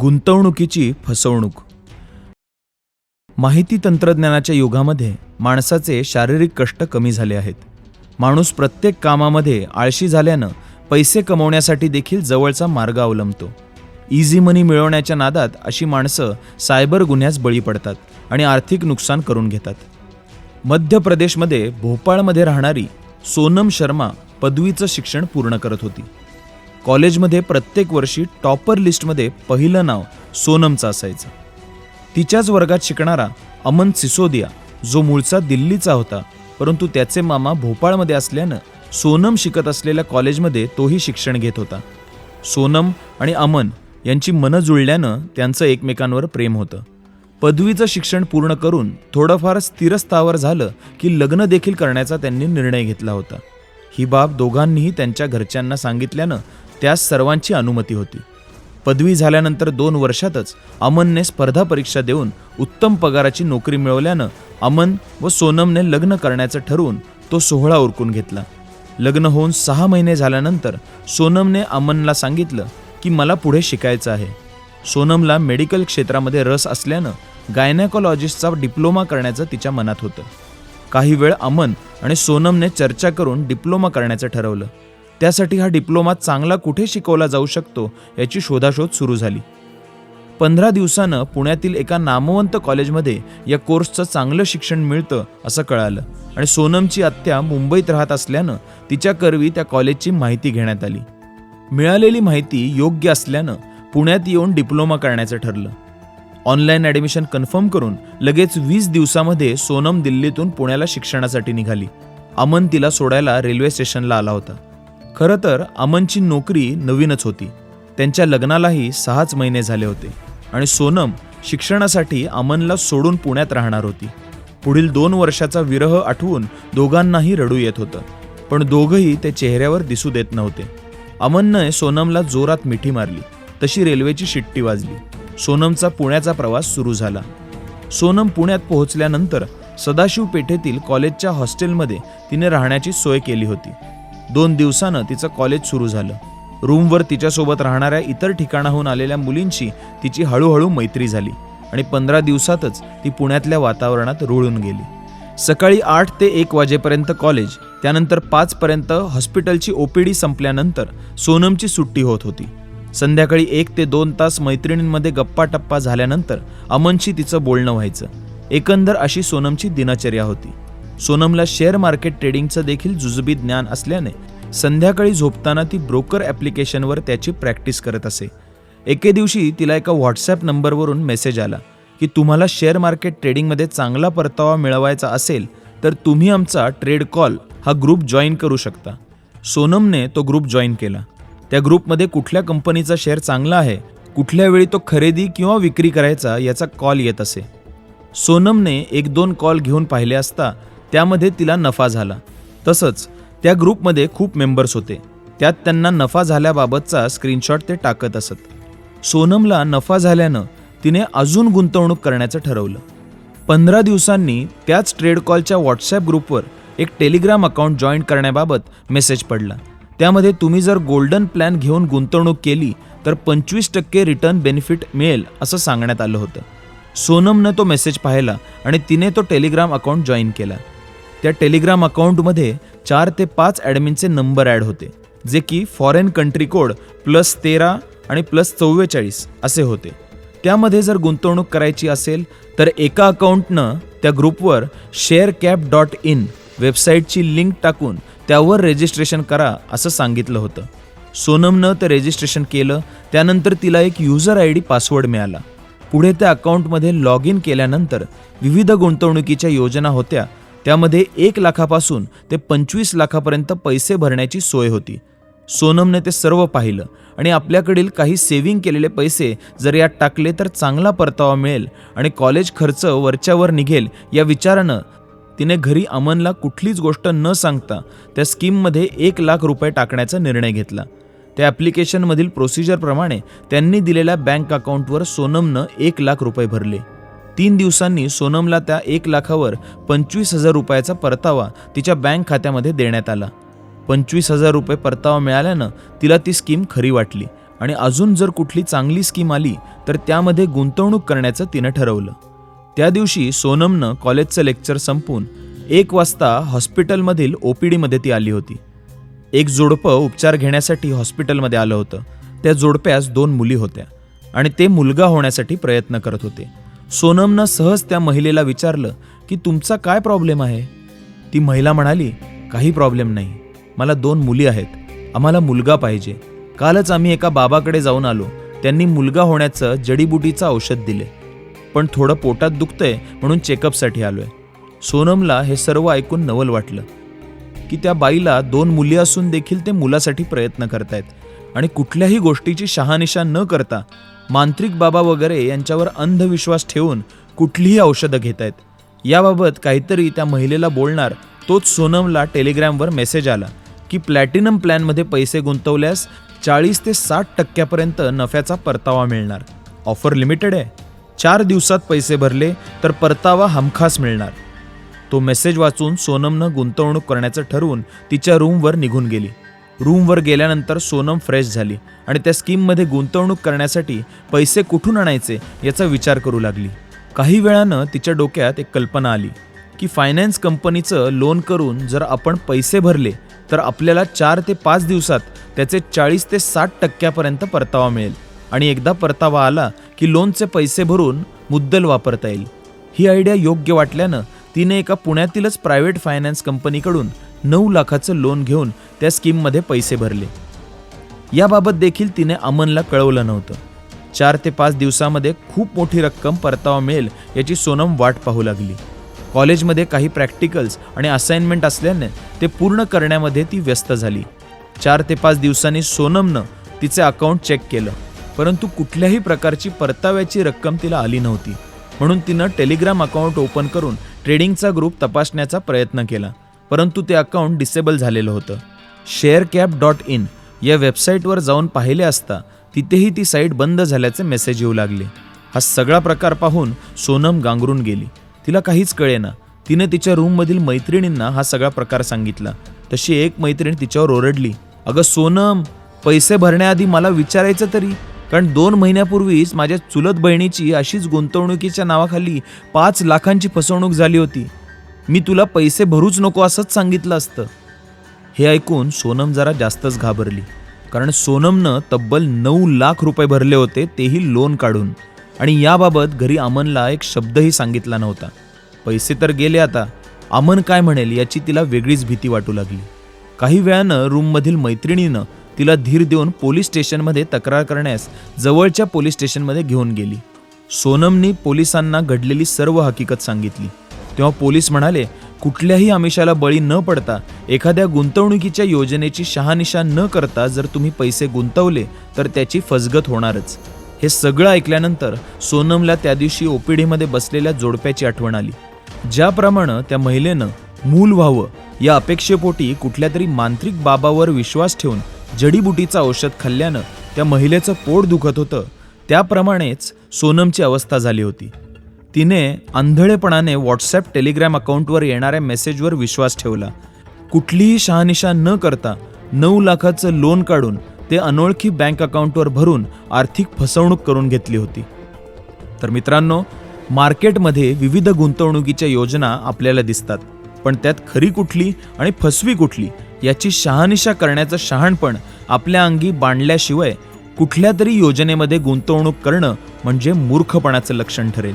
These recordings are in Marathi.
गुंतवणुकीची फसवणूक. माहिती तंत्रज्ञानाच्या युगामध्ये माणसाचे शारीरिक कष्ट कमी झाले आहेत. माणूस प्रत्येक कामामध्ये आळशी झाल्यानं पैसे कमवण्यासाठी देखील जवळचा मार्ग अवलंबतो. इझी मनी मिळवण्याच्या नादात अशी माणसं सायबर गुन्ह्यास बळी पडतात आणि आर्थिक नुकसान करून घेतात. मध्य प्रदेशमध्ये भोपाळमध्ये राहणारी सोनम शर्मा पदवीचं शिक्षण पूर्ण करत होती. कॉलेजमध्ये प्रत्येक वर्षी टॉपर लिस्टमध्ये पहिलं नाव सोनमचं असायचं तिच्याच वर्गात शिकणारा अमन सिसोदिया जो मूळचा दिल्लीचा होता परंतु त्याचे मामा भोपाळमध्ये असल्यानं सोनम शिकत असलेल्या कॉलेजमध्ये तोही शिक्षण घेत होता. सोनम आणि अमन यांची मनं जुळल्यानं त्यांचं एकमेकांवर प्रेम होतं. पदवीचं शिक्षण पूर्ण करून थोडंफार स्थिरस्थावर झालं की लग्न देखील करण्याचा त्यांनी निर्णय घेतला होता. ही बाब दोघांनीही त्यांच्या घरच्यांना सांगितल्यानं त्यास सर्वांची अनुमती होती. पदवी झाल्यानंतर दोन वर्षातच अमनने स्पर्धा परीक्षा देऊन उत्तम पगाराची नोकरी मिळवल्यानं अमन व सोनमने लग्न करण्याचं ठरवून तो सोहळा उरकून घेतला. लग्न होऊन सहा महिने झाल्यानंतर सोनमने अमनला सांगितलं की मला पुढे शिकायचं आहे. सोनमला मेडिकल क्षेत्रामध्ये रस असल्यानं गायनॅकोलॉजिस्टचा डिप्लोमा करण्याचं तिच्या मनात होतं. काही वेळ अमन आणि सोनमने चर्चा करून डिप्लोमा करण्याचं ठरवलं. त्यासाठी हा डिप्लोमा चांगला कुठे शिकवला जाऊ शकतो याची शोधाशोध सुरू झाली. पंधरा दिवसानं पुण्यातील एका नामवंत कॉलेजमध्ये या कोर्सचं चांगलं शिक्षण मिळतं असं कळालं आणि सोनमची आत्या मुंबईत राहत असल्यानं तिच्या करवी त्या कॉलेजची माहिती घेण्यात आली. मिळालेली माहिती योग्य असल्यानं पुण्यात येऊन डिप्लोमा करण्याचं ठरलं. ऑनलाईन ॲडमिशन कन्फर्म करून लगेच वीस दिवसामध्ये सोनम दिल्लीतून पुण्याला शिक्षणासाठी निघाली. अमन तिला सोडायला रेल्वे स्टेशनला आला होता. खरं तर अमनची नोकरी नवीनच होती. त्यांच्या लग्नालाही सहाच महिने झाले होते आणि सोनम शिक्षणासाठी अमनला सोडून पुण्यात राहणार होती. पुढील दोन वर्षाचा विरह आठवून दोघांनाही रडू येत होतं पण दोघंही ते चेहऱ्यावर दिसू देत नव्हते. अमननं सोनमला जोरात मिठी मारली तशी रेल्वेची शिट्टी वाजली. सोनमचा पुण्याचा प्रवास सुरू झाला. सोनम पुण्यात पोहोचल्यानंतर सदाशिव पेठेतील कॉलेजच्या हॉस्टेलमध्ये तिने राहण्याची सोय केली होती. दोन दिवसानं तिचं कॉलेज सुरू झालं. रूमवर तिच्यासोबत राहणाऱ्या इतर ठिकाणाहून आलेल्या मुलींशी तिची हळूहळू मैत्री झाली आणि पंधरा दिवसातच ती पुण्यातल्या वातावरणात रुळून गेली. सकाळी आठ ते एक वाजेपर्यंत कॉलेज त्यानंतर पाचपर्यंत हॉस्पिटलची ओपीडी संपल्यानंतर सोनमची सुट्टी होत होती. संध्याकाळी एक ते दोन तास मैत्रिणींमध्ये गप्पा टप्पा झाल्यानंतर अमनशी तिचं बोलणं व्हायचं. एकंदर अशी सोनमची दिनचर्या होती. सोनमला शेअर मार्केट ट्रेडिंगचं देखील जुजबी ज्ञान असल्याने संध्याकाळी झोपताना ती ब्रोकर ॲप्लिकेशनवर त्याची प्रॅक्टिस करत असे. एके दिवशी तिला एका व्हॉट्सॲप नंबरवरून मेसेज आला की तुम्हाला शेअर मार्केट ट्रेडिंगमध्ये चांगला परतावा मिळवायचा असेल तर तुम्ही आमचा ट्रेड कॉल हा ग्रुप जॉईन करू शकता. सोनमने तो ग्रुप जॉईन केला. त्या ग्रुपमध्ये कुठल्या कंपनीचा शेअर चांगला आहे कुठल्या वेळी तो खरेदी किंवा विक्री करायचा याचा कॉल येत असे. सोनमने एक दोन कॉल घेऊन पाहिले असता त्यामध्ये तिला नफा झाला. तसंच त्या ग्रुपमध्ये खूप मेंबर्स होते. त्यात त्यांना नफा झाल्याबाबतचा स्क्रीनशॉट ते टाकत असत. सोनमला नफा झाल्यानं तिने अजून गुंतवणूक करण्याचं ठरवलं. पंधरा दिवसांनी त्याच ट्रेड कॉलच्या व्हॉट्सॲप ग्रुपवर एक टेलिग्राम अकाउंट जॉईन करण्याबाबत मेसेज पडला. त्यामध्ये तुम्ही जर गोल्डन प्लॅन घेऊन गुंतवणूक केली तर पंचवीस टक्के रिटर्न बेनिफिट मिळेल असं सांगण्यात आलं होतं. सोनमनं तो मेसेज पाहिला आणि तिने तो टेलिग्राम अकाउंट जॉईन केला. त्या टेलिग्राम अकाउंटमध्ये चार ते पाच ॲडमिनचे नंबर ॲड होते जे की फॉरेन कंट्री कोड प्लस तेरा आणि प्लस चव्वेचाळीस असे होते. त्यामध्ये जर गुंतवणूक करायची असेल तर एका अकाउंटनं त्या ग्रुपवर शेअर कॅप डॉट इन वेबसाईटची लिंक टाकून त्यावर रेजिस्ट्रेशन करा असं सांगितलं होतं. सोनमनं ते रेजिस्ट्रेशन केलं त्यानंतर तिला एक युजर आय डी पासवर्ड मिळाला. पुढे त्या अकाउंटमध्ये लॉग इन केल्यानंतर विविध गुंतवणुकीच्या योजना होत्या त्यामध्ये एक लाखापासून ते पंचवीस लाखापर्यंत पैसे भरण्याची सोय होती. सोनमने ते सर्व पाहिलं आणि आपल्याकडील काही सेव्हिंग केलेले पैसे जर यात टाकले तर चांगला परतावा मिळेल आणि कॉलेज खर्च वरच्यावर निघेल या विचारानं तिने घरी अमनला कुठलीच गोष्ट न सांगता त्या स्कीममध्ये एक लाख रुपये टाकण्याचा निर्णय घेतला. त्या ॲप्लिकेशनमधील प्रोसिजरप्रमाणे त्यांनी दिलेल्या बँक अकाउंटवर सोनमनं एक लाख रुपये भरले. तीन दिवसांनी सोनमला त्या एक लाखावर पंचवीस हजार रुपयाचा परतावा तिच्या बँक खात्यामध्ये देण्यात आला. पंचवीस हजार रुपये परतावा मिळाल्यानं तिला ती स्कीम खरी वाटली आणि अजून जर कुठली चांगली स्कीम आली तर त्यामध्ये गुंतवणूक करण्याचं तिनं ठरवलं. त्या दिवशी सोनमनं कॉलेजचं लेक्चर संपून एक वाजता हॉस्पिटलमधील ओ पी डीमध्ये ती आली होती. एक जोडपं उपचार घेण्यासाठी हॉस्पिटलमध्ये आलं होतं. त्या जोडप्यास दोन मुली होत्या आणि ते मुलगा होण्यासाठी प्रयत्न करत होते. सोनमनं सहज त्या महिलेला विचारलं की तुमचा काय प्रॉब्लेम आहे? ती महिला म्हणाली काही प्रॉब्लेम नाही. मला दोन मुली आहेत. आम्हाला मुलगा पाहिजे. कालच आम्ही एका बाबाकडे जाऊन आलो. त्यांनी मुलगा होण्याचं जडीबुटीचं औषध दिले. पण थोडं पोटात दुखतंय म्हणून चेकअपसाठी आलोय. सोनमला हे सर्व ऐकून नवल वाटलं की त्या बाईला दोन मुली असून देखील ते मुलासाठी प्रयत्न करतायत आणि कुठल्याही गोष्टीची शहानिशा न करता मांत्रिक बाबा वगैरे यांच्यावर अंधविश्वास ठेवून कुठलीही औषधं घेत आहेत याबाबत काहीतरी त्या महिलेला बोलणार तोच सोनमला टेलिग्रामवर मेसेज आला की प्लॅटिनम प्लॅनमध्ये पैसे गुंतवल्यास चाळीस ते साठ टक्क्यापर्यंत नफ्याचा परतावा मिळणार. ऑफर लिमिटेड आहे. चार दिवसात पैसे भरले तर परतावा हमखास मिळणार. तो मेसेज वाचून सोनमनं गुंतवणूक करण्याचं ठरवून तिच्या रूमवर निघून गेली. रूमवर गेल्यानंतर सोनम फ्रेश झाली आणि त्या स्कीममध्ये गुंतवणूक करण्यासाठी पैसे कुठून आणायचे याचा विचार करू लागली. काही वेळानं तिच्या डोक्यात एक कल्पना आली की फायनान्स कंपनीचं लोन करून जर आपण पैसे भरले तर आपल्याला चार ते पाच दिवसात त्याचे चाळीस ते साठ टक्क्यापर्यंत परतावा मिळेल आणि एकदा परतावा आला की लोनचे पैसे भरून मुद्दल वापरता येईल. ही आयडिया योग्य वाटल्यानं तिने एका पुण्यातीलच प्रायव्हेट फायनान्स कंपनीकडून नऊ लाखाचं लोन घेऊन त्या स्कीममध्ये पैसे भरले. याबाबत देखील तिने अमनला कळवलं नव्हतं. चार ते पाच दिवसामध्ये खूप मोठी रक्कम परतावा मिळेल याची सोनम वाट पाहू लागली. कॉलेजमध्ये काही प्रॅक्टिकल्स आणि असाइनमेंट असल्याने ते पूर्ण करण्यामध्ये ती व्यस्त झाली. चार ते पाच दिवसांनी सोनमनं तिचे अकाउंट चेक केलं परंतु कुठल्याही प्रकारची परताव्याची रक्कम तिला आली नव्हती. म्हणून तिनं टेलिग्राम अकाउंट ओपन करून ट्रेडिंगचा ग्रुप तपासण्याचा प्रयत्न केला. परंतु ते अकाउंट डिसेबल झालेलं होतं. शेअर कॅप डॉट इन या वेबसाईटवर जाऊन पाहिले असता तिथेही ती साईट बंद झाल्याचे मेसेज येऊ लागले. हा सगळा प्रकार पाहून सोनम गांगरून गेली. तिला काहीच कळेना. तिने तिच्या रूममधील मैत्रिणींना हा सगळा प्रकार सांगितला. तशी एक मैत्रीण तिच्यावर ओरडली अगं सोनम पैसे भरण्याआधी मला विचारायचं तरी? कारण दोन महिन्यापूर्वीच माझ्या चुलत बहिणीची अशीच गुंतवणुकीच्या नावाखाली पाच लाखांची फसवणूक झाली होती. मी तुला पैसे भरूच नको असंच सांगितलं असतं. हे ऐकून सोनम जरा जास्तच घाबरली. कारण सोनमनं तब्बल नऊ लाख रुपये भरले होते तेही लोन काढून. आणि याबाबत घरी अमनला एक शब्दही सांगितला नव्हता. पैसे तर गेले आता. अमन काय म्हणेल याची तिला वेगळीच भीती वाटू लागली. काही वेळानं रूममधील मैत्रिणीनं तिला धीर देऊन पोलीस स्टेशनमध्ये तक्रार करण्यास जवळच्या पोलीस स्टेशनमध्ये घेऊन गेली. सोनमनी पोलिसांना घडलेली सर्व हकीकत सांगितली. तेव्हा पोलीस म्हणाले कुठल्याही आमिषाला बळी न पडता एखाद्या गुंतवणुकीच्या योजनेची शहानिशा न करता जर तुम्ही पैसे गुंतवले तर त्याची फसगत होणारच. हे सगळं ऐकल्यानंतर सोनमला त्या दिवशी ओपीडीमध्ये बसलेल्या जोडप्याची आठवण आली ज्याप्रमाणे त्या महिलेनं मूल व्हावं या अपेक्षेपोटी कुठल्या तरी मांत्रिक बाबावर विश्वास ठेवून जडीबुटीचं औषध खाल्ल्यानं त्या महिलेचं पोट दुखत होतं. त्याप्रमाणेच सोनमची अवस्था झाली होती. तिने आंधळेपणाने व्हॉट्सॲप टेलिग्राम अकाउंटवर येणाऱ्या मेसेजवर विश्वास ठेवला. कुठलीही शहानिशा न करता नऊ लाखाचं लोन काढून ते अनोळखी बँक अकाउंटवर भरून आर्थिक फसवणूक करून घेतली होती. तर मित्रांनो मार्केटमध्ये विविध गुंतवणुकीच्या योजना आपल्याला दिसतात. पण त्यात खरी कुठली आणि फसवी कुठली याची शहानिशा करण्याचं शहाणपण आपल्या अंगी बांधल्याशिवाय कुठल्या तरी योजनेमध्ये गुंतवणूक करणं म्हणजे मूर्खपणाचं लक्षण ठरेल.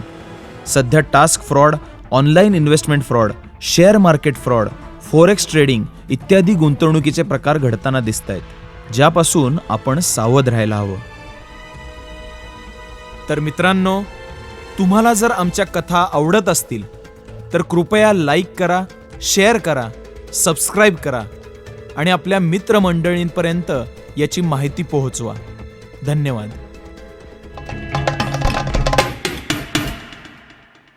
सध्या task fraud online investment fraud share market fraud forex trading इत्यादी गुंतवणुकीचे प्रकार घडताना दिसत आहेत ज्यापासून आपण सावध राहायला हवं. तर मित्रांनो तुम्हाला जर आमच्या कथा आवडत असतील तर कृपया लाईक करा शेअर करा सबस्क्राईब करा आणि आपल्या मित्रमंडळींपर्यंत याची माहिती पोहोचवा. धन्यवाद.